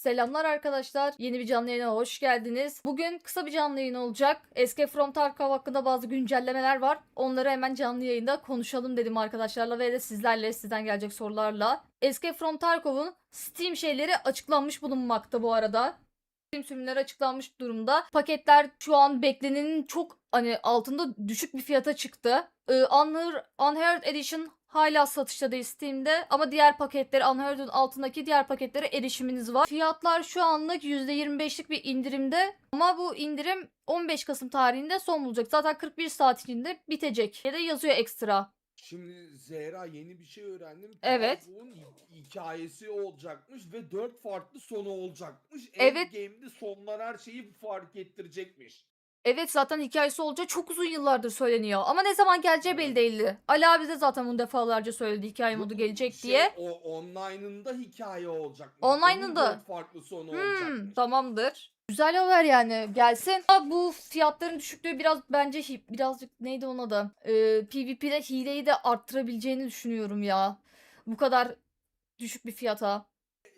Selamlar arkadaşlar. Yeni bir canlı yayına hoş geldiniz. Bugün kısa bir canlı yayın olacak. Escape from Tarkov hakkında bazı güncellemeler var. Onları hemen canlı yayında konuşalım dedim arkadaşlarla ve de sizlerle sizden gelecek sorularla. Escape from Tarkov'un Steam şeyleri açıklanmış bulunmakta bu arada. Steam sürümleri açıklanmış durumda. Paketler şu an beklenenin çok hani altında düşük bir fiyata çıktı. Ee, Unheard, Edition hala satışta değil Steam'de ama diğer paketleri Unheard'ın altındaki diğer paketlere erişiminiz var. Fiyatlar şu anlık %25'lik bir indirimde ama bu indirim 15 Kasım tarihinde son bulacak. Zaten 41 saat içinde bitecek. Ya da yazıyor ekstra. Şimdi Zehra yeni bir şey öğrendim. Evet. Hi- hikayesi olacakmış ve dört farklı sonu olacakmış. Evet. Endgame'de sonlar her şeyi fark ettirecekmiş. Evet zaten hikayesi olacağı çok uzun yıllardır söyleniyor. Ama ne zaman geleceği belli değildi. Ali abi de zaten bunu defalarca söyledi hikaye modu gelecek Şey, diye. O online'ında hikaye olacakmış. Online'ında? Farklı sonu Hmm, olacakmış. tamamdır. Güzel haber yani gelsin. Ama bu fiyatların düşüklüğü biraz bence birazcık neydi onun adı? Ee, PvP'de hileyi de arttırabileceğini düşünüyorum ya. Bu kadar düşük bir fiyata.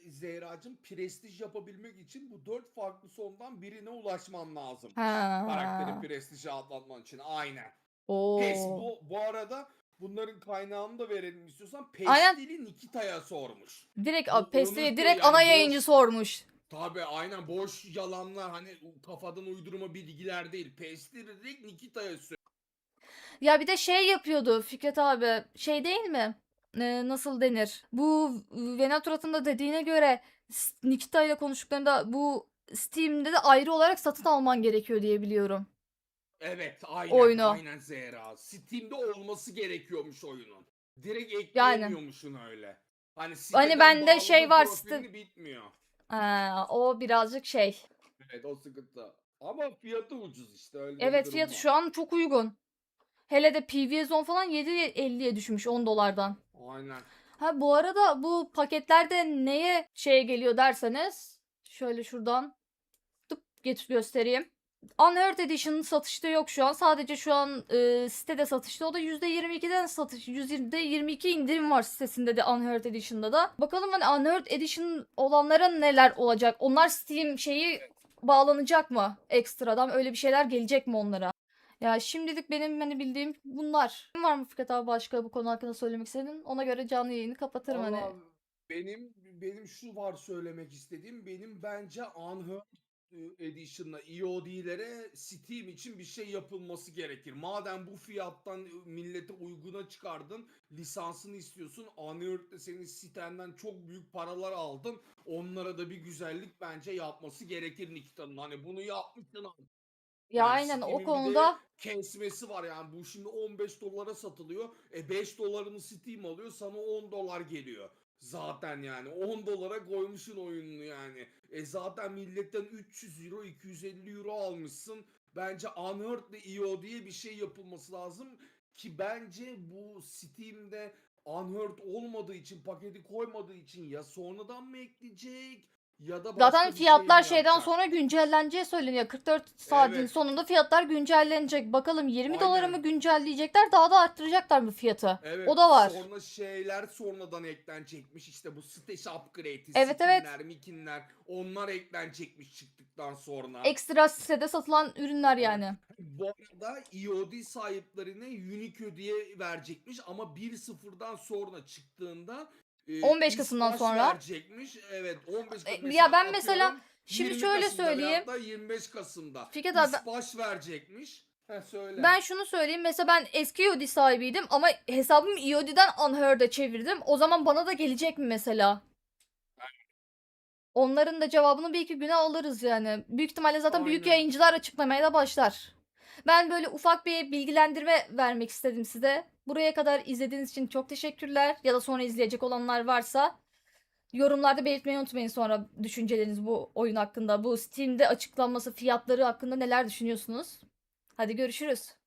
Zehracığım prestij yapabilmek için bu dört farklı sondan birine ulaşman lazım. Ha. Karakteri prestije atlatman için aynen. Oo. Pes bu, bu arada bunların kaynağını da verelim istiyorsan. Pestil'i Nikita'ya sormuş. Direkt onu- direkt yani ana boş- yayıncı sormuş. Tabi aynen boş yalanlar hani kafadan uydurma bilgiler değil. Pestil direkt Nikita'ya söylüyor. Ya bir de şey yapıyordu Fikret abi. Şey değil mi? Ee, nasıl denir? Bu Venaturat'ın da dediğine göre Nikita ile konuştuklarında bu Steam'de de ayrı olarak satın alman gerekiyor diye biliyorum. Evet aynen Oyunu. aynen Zehra. Steam'de olması gerekiyormuş oyunun. Direkt Yani. ekleyemiyormuşsun öyle. Hani, Hani bende şey var, site- bitmiyor. Ha, o birazcık şey. Evet o sıkıntı. Ama fiyatı ucuz işte öyle Evet fiyatı var. şu an çok uygun. Hele de PvE Zone falan 7.50'ye düşmüş 10 dolardan. Aynen. Ha bu arada bu paketlerde neye şey geliyor derseniz şöyle şuradan tıp getir göstereyim. Unheard Edition satışta yok şu an. Sadece şu an e, sitede satışta. O da %22'den satış. %22 indirim var sitesinde de Unheard Edition'da da. Bakalım hani Unheard Edition olanlara neler olacak? Onlar Steam şeyi bağlanacak mı ekstradan? Öyle bir şeyler gelecek mi onlara? Ya şimdilik benim hani bildiğim bunlar. Var mı Fikret abi başka bu konu hakkında söylemek istediğin? Ona göre canlı yayını kapatırım hani. Vallahi benim benim şu var söylemek istediğim benim bence Unheard Edition'la EOD'lere Steam için bir şey yapılması gerekir. Madem bu fiyattan millete uyguna çıkardın, lisansını istiyorsun. Unheard'de senin sitenden çok büyük paralar aldın. Onlara da bir güzellik bence yapması gerekir Nikita'nın. Hani bunu yapmışsın. Ya Yani aynen o konuda kesmesi var yani bu şimdi 15 dolara satılıyor. E 5 dolarını Steam alıyor sana 10 dolar geliyor. Zaten yani 10 dolara koymuşsun oyununu yani. E zaten milletten 300 euro 250 euro almışsın. Bence Unheard ile EO diye bir şey yapılması lazım. Ki bence bu Steam'de Unheard olmadığı için paketi koymadığı için ya sonradan mı ekleyecek ya da başka zaten bir şey fiyatlar mi şeyden yapacak? sonra güncelleneceği söyleniyor. 44 saatin Evet. sonunda fiyatlar güncellenecek. Bakalım 20 dolara Aynen. mı güncelleyecekler daha da arttıracaklar mı fiyatı? Evet, O da var. Sonra şeyler sonradan eklenecekmiş işte bu stage upgrade'i, Evet, evet. skinler, mikinler onlar eklenecekmiş çıktıktan sonra. Ekstra sitede satılan ürünler yani. bu arada EOD sahiplerine unique ödeye verecekmiş ama 1.0'dan sonra çıktığında e, 15 Kasım'dan ispaç sonra. verecekmiş. Evet 15 Kasım. E, ya ben mesela şimdi 20 şöyle Kasım'da söyleyeyim. veyahut da 25 Kasım'da. Fikret abi- İspaç verecekmiş. Söyle. Ben şunu söyleyeyim. Mesela ben eski EOD sahibiydim ama hesabımı EOD'den Unheard'a çevirdim. O zaman bana da gelecek mi mesela? Onların da cevabını bir iki güne alırız yani. Büyük ihtimalle zaten büyük Aynen. yayıncılar açıklamaya da başlar. Ben böyle ufak bir bilgilendirme vermek istedim size. Buraya kadar izlediğiniz için çok teşekkürler. Ya da sonra izleyecek olanlar varsa yorumlarda belirtmeyi unutmayın sonra düşünceleriniz bu oyun hakkında. Bu Steam'de açıklanması fiyatları hakkında neler düşünüyorsunuz? Hadi görüşürüz.